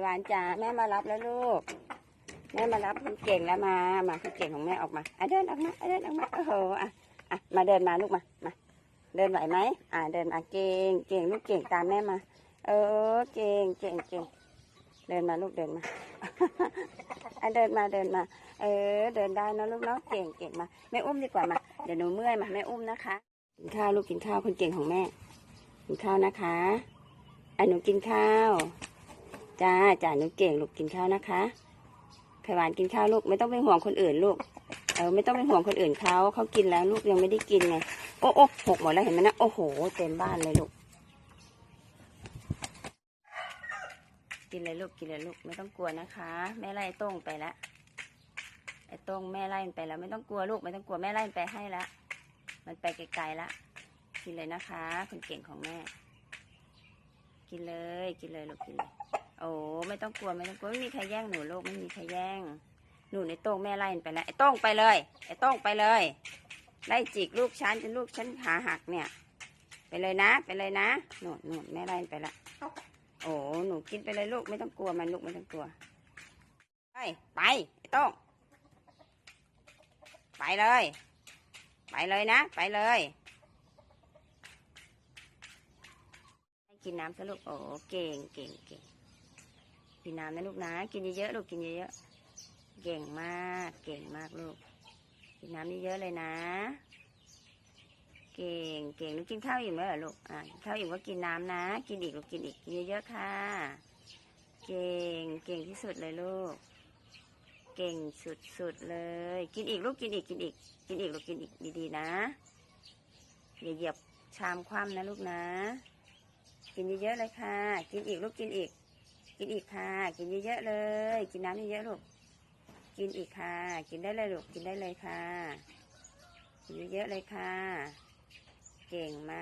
ไหวานจ๋าแม่มารับแล้วลูก แม่มารับคุณเก่งแล้วมา มาคุณเก่งของแม่ออกมาอะเดินออกมาอะเดินออกมาโอ้โหอะอะมาเดินมาลูกมามาเดินไหวไหมอะเดินมาเก่งเก่งลูกเก่งตามแม่มา เออเก่งเก่งเก่งเดินมาลูกเดินมาอะเดินมาเดินมา เออ เดินได้นะลูกเนาะเก่งเก่งมาแม่อุ้มดีกว่ามาเดี๋ยวหนูเมื่อยมาแม่อุ้มนะคะกินข้าวลูกกินข้าวคนเก่งของแม่กินข้าวนะคะอะหนูกินข้าว จ้าจ้าหนูเก่งลูกกินข้าวนะคะไขหวานกินข้าวลูกไม่ต้องเป็นห่วงคนอื่นลูกเออไม่ต้องเป็นห่วงคนอื่นเขาเขากินแล้วลูกยังไม่ได้กินไงโอ้โอ้หกหมดแล้วเห็นไหมนะโอ้โห เต็มบ้านเลยลูก กินเลยลูกกินเลยลูกไม่ต้องกลัวนะคะ แม่ไล่ไอ้โต้งไปแล้วไอ้ต้งแม่ไล่ไปแล้ว ไม่ต้องกลัวลูก ไม่ต้องกลัวแม่ไล่ไปให้ละมันไปไกลๆละกินเลยนะคะคนเก่งของแม่ กินเลยกินเลยลูกกินเลย โอ้ไม่ต้องกลัวไม่ต้องกลัวไม่มีใครแย่งหนูลูกไม่มีใครแย่ง หนูในโต้งแม่ไล่มันไปแล้วไอ้โต้งไปเลยไอ้โต้งไปเลยไล่จิกลูกฉันจนลูกฉันขาหักเนี่ย ไปเลยนะไปเลยนะหนูหนูแม่ไล่มันไปละโอ้หนูกินไปเลยลูกไม่ต้องกลัวมันลูกไม่ต้องกลัว ไปไปไอ้โต้องไปเลย ไปเลยนะ ไปเลยให้กินน้ำซะลูกโอ้เก่งเก่งเก่ง กินน้ำนะลูกนะ กินเยอะๆลูกกินเยอะๆเก่งมากเก่งมากลูก กินน้ำเยอะๆเลยนะ เก่งเก่งลูกกินข้าวอิ่มแล้วเหรอลูกอ่าข้าวอิ่มก็กินน้ำนะ กินอีกลูกกินอีกกินเยอะๆค่ะ เก่งเก่งที่สุดเลยลูก เก่งสุดๆเลย กินอีกลูกกินอีกกินอีก กินอีกลูกกินอีกดีๆนะอย่าเหยียบชามคว่ำนะลูกนะ กินเยอะๆเลยค่ะ กินอีกลูกกินอีก กินอีกค่ะ กินเยอะๆเลย กินน้ำเยอะๆลูก กินอีกค่ะ กินได้เลยลูก กินได้เลยค่ะ กินเยอะๆเลยค่ะ เก่งมา